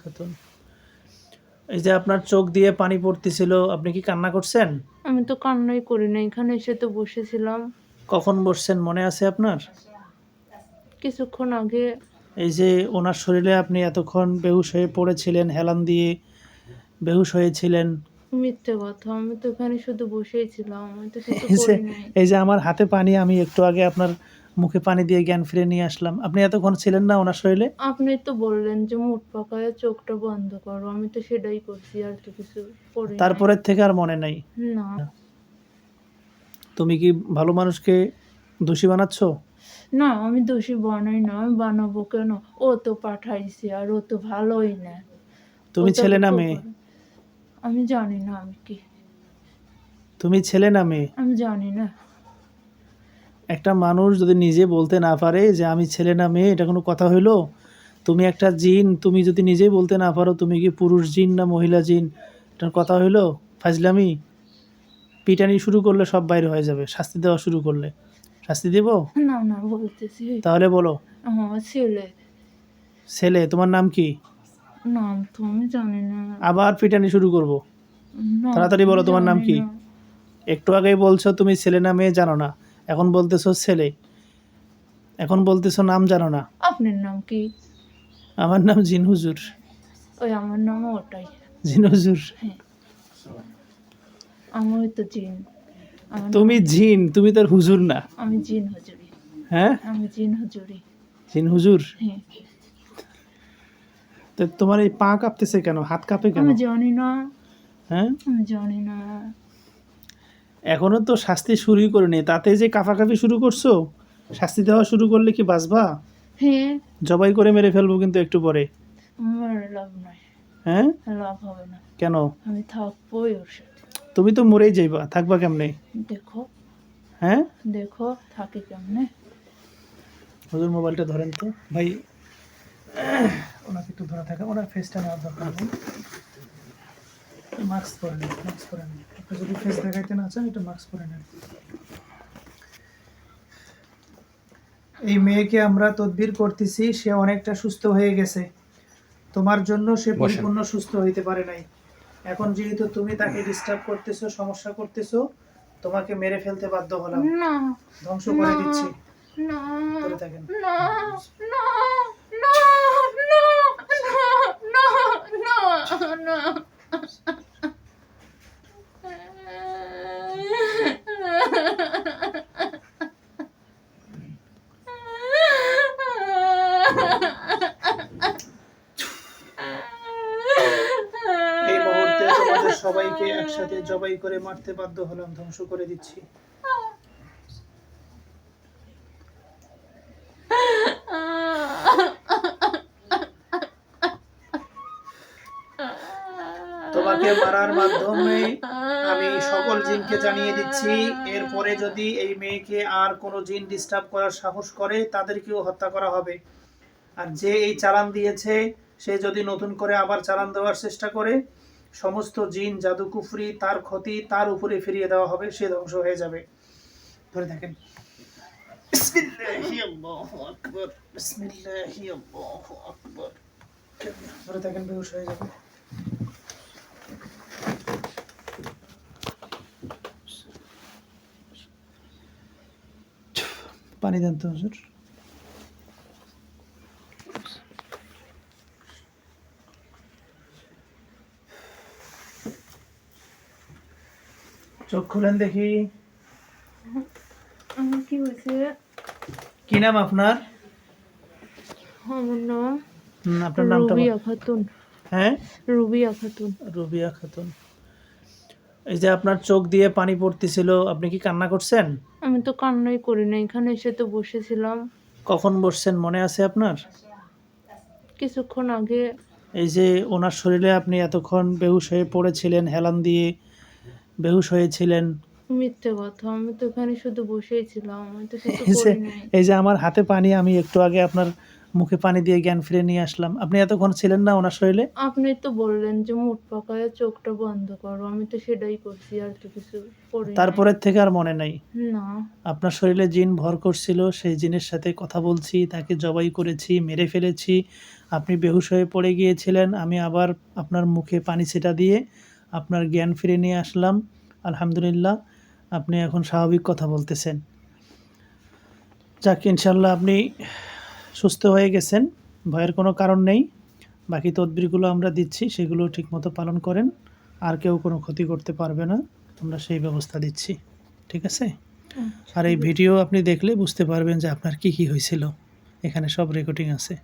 খাতুন এই যে আপনার চোখ দিয়ে পানি পড়তেছিল আপনি কি কান্না করছেন? আমি তো কান্নাই করি না এখানে এসে তো বসেছিলাম। কখন বসছেন মনে আছে আপনার? কিছুক্ষণ আগে। এই যে ওনার শরীরে আপনি এতক্ষণ বেহুশ হয়ে পড়েছিলেন হেলান দিয়ে বেহুশ হয়েছিলেন। মিথ্যে কথা আমি তো এখানে শুধু বসেই ছিলাম আমি তো কিছু এই যে করি নাই। এই যে আমার হাতে পানি আমি একটু আগে আপনার মুখে পানি দিয়ে জ্ঞান ফিরে নিয়ে আসলাম। আপনি এতক্ষণ ছিলেন না ওনার শরীরে? আপনি তো বললেন যে মুখ পাকায় চোখটা বন্ধ করো। আমি তো সেটাই করছি আর তো কিছু করি নাই। তারপরের থেকে আর মনে নাই? না। তুমি কি ভালো মানুষকে দোষী বানাচ্ছ? না আমি দোষী বানাই না। আমি বানাবো কেন? ও তো পাঠাইছে আর ও তো ভালোই না। তুমি ও তো ছেলে না খুব মেয়ে? আমি জানি না আমি কি। তুমি ছেলে না মেয়ে? আমি জানি না। একটা মানুষ যদি নিজে বলতে না পারে যে আমি ছেলে না মেয়ে এটা কোনো কথা হইল? তুমি একটা জিন তুমি যদি নিজেই বলতে না পারো তুমি কি পুরুষ জিন না মহিলা জিন? এটার কথা হইল? ফাজলামি? পিটানি শুরু করলে সব বাইরে হয়ে যাবে শাস্তি দেওয়া শুরু করলে। শাস্তি দেব? না না বলতেছি। তাহলে বলো। ছেলে। ছেলে তোমার নাম কি? নাম তো আমি জানি না। আবার পিটানি শুরু করব। তাড়াতাড়ি বলো তোমার নাম কি? একটু আগেই বলছো তুমি ছেলে না মেয়ে জানো না। এখন বলতেছো ছেলে। এখন বলতেছো নাম জানো না। আপনার নাম কি? আমার নাম জিন হুজুর। ওই আমার নাম ওটাই। জিন হুজুর। হ্যাঁ। আমি তো জিন। তুমি জিন তুমি তার হুজুর না। আমি জিন হুজুরি। হ্যাঁ? আমি জিন হুজুরি। জিন হুজুর? হ্যাঁ। তো তোমার এই পা কাঁপতেছে কেন? হাত কাঁপে কেন? আমি জানি না। হ্যাঁ? আমি জানি না। এখনও তো শাস্তি শুরুই করিনি। তাতে যে কাঁপাকাঁপি শুরু করছ শাস্তি দেওয়া শুরু করলে কি বাঁচবা? হ্যাঁ। জবাই করে মেরে ফেলব কিন্তু একটু পরে। আমার লাভ নাই। হ্যাঁ? লাভ হবে না। কেন? আমি থাকবোই ওর সাথে। তুমি তো মরেই যাইবা থাকবা কেমনে? দেখো। হ্যাঁ? দেখো থাকি কেমনে। হুজুর মোবাইলটা ধরেন তো। ভাই ওনাকে একটু ধরে থাকা ওনার ফেসটা নেওয়ার দরকার মাস্ক পরে নেন মাস্ক পরে নেন। আপনি যদি ফেস দেখাইতে না চান একটু মাস্ক পরে নেন। এই মেয়েকে আমরা তদবির করতেছি সে অনেকটা সুস্থ হয়ে গেছে। তোমার জন্য সে পরিপূর্ণ সুস্থ হইতে পারে নাই। এখন যেহেতু তুমি তাকে ডিস্টার্ব করতেছো সমস্যা করতেছো তোমাকে মেরে ফেলতে বাধ্য হলাম। ধ্বংস করে দিচ্ছি। না। ধরে থাকেন। না। না। না না না না না এই মুহূর্তে তোমাদের সবাইকে একসাথে জবাই করে মারতে বাধ্য হলাম, ধ্বংস করে দিচ্ছি। তোমাকে মারার মাধ্যমে আমি সকল জিনকে জানিয়ে দিচ্ছি, এরপরে যদি এই মেয়েকে আর কোনো জিন ডিস্টার্ব করার সাহস করে, তাদেরকেও হত্যা করা হবে। আর যে এই চালান দিয়েছে, সে যদি নতুন করে আবার চালান দেওয়ার চেষ্টা করে সমস্ত জিন জাদু কুফরি তার ক্ষতি তার উপরে ফিরিয়ে দেওয়া হবে সে ধ্বংস হয়ে যাবে। ধরে থাকেন ধরে থাকেন হয়ে যাবে। পানি দেন তো হুজুর। চোখ খুলেন দেখি। কি হয়েছে কি নাম আপনার? আমার নাম আপনার নামটা রুবিয়া খাতুন হ্যাঁ? রুবিয়া খাতুন রুবিয়া খাতুন এই যে আপনার চোখ দিয়ে পানি পড়তেছিল আপনি কি কান্না করছেন? আমি তো কান্নাই করি না এখানে এসে তো বসেছিলাম। কখন বসছেন মনে আছে আপনার? কিছুক্ষণ আগে। এই যে ওনার শরীরে আপনি এতক্ষণ বেহুশ হয়ে পড়েছিলেন হেলান দিয়ে বেহুশ হয়েছিলেন। মিথ্যে কথা আমি তো এখানে শুধু বসেই ছিলাম আমি তো কিছু এই যে করি নাই এই যে আমার হাতে পানি আমি একটু আগে আপনার মুখে পানি দিয়ে জ্ঞান ফিরে নিয়ে আসলাম। আপনি এতক্ষণ ছিলেন না ওনার শরীরে? আপনি তো বললেন যে মুঠ পাকায় চোখটা বন্ধ করো আমি তো সেটাই করছি আর তো কিছু করি নাই। তারপরের থেকে আর মনে নাই? না। আপনার শরীরে জিন ভর করছিল সেই জিনের সাথে কথা বলছি তাকে জবাই করেছি মেরে ফেলেছি। আপনি বেহুশ হয়ে পড়ে গিয়েছিলেন আমি আবার আপনার মুখে পানি ছিটা দিয়ে আপনার জ্ঞান ফিরে নিয়ে আসলাম। আলহামদুলিল্লাহ আপনি এখন স্বাভাবিক কথা বলতেছেন। যাক ইনশাল্লাহ আপনি সুস্থ হয়ে গেছেন ভয়ের কোনো কারণ নেই। বাকি তদবিরগুলো আমরা দিচ্ছি সেগুলো ঠিকমতো পালন করেন। আর কেউ কোনো ক্ষতি করতে পারবে না আমরা সেই ব্যবস্থা দিচ্ছি। ঠিক আছে? আর এই ভিডিও আপনি দেখলে বুঝতে পারবেন যে আপনার কি কি হয়েছিল। এখানে সব রেকর্ডিং আছে।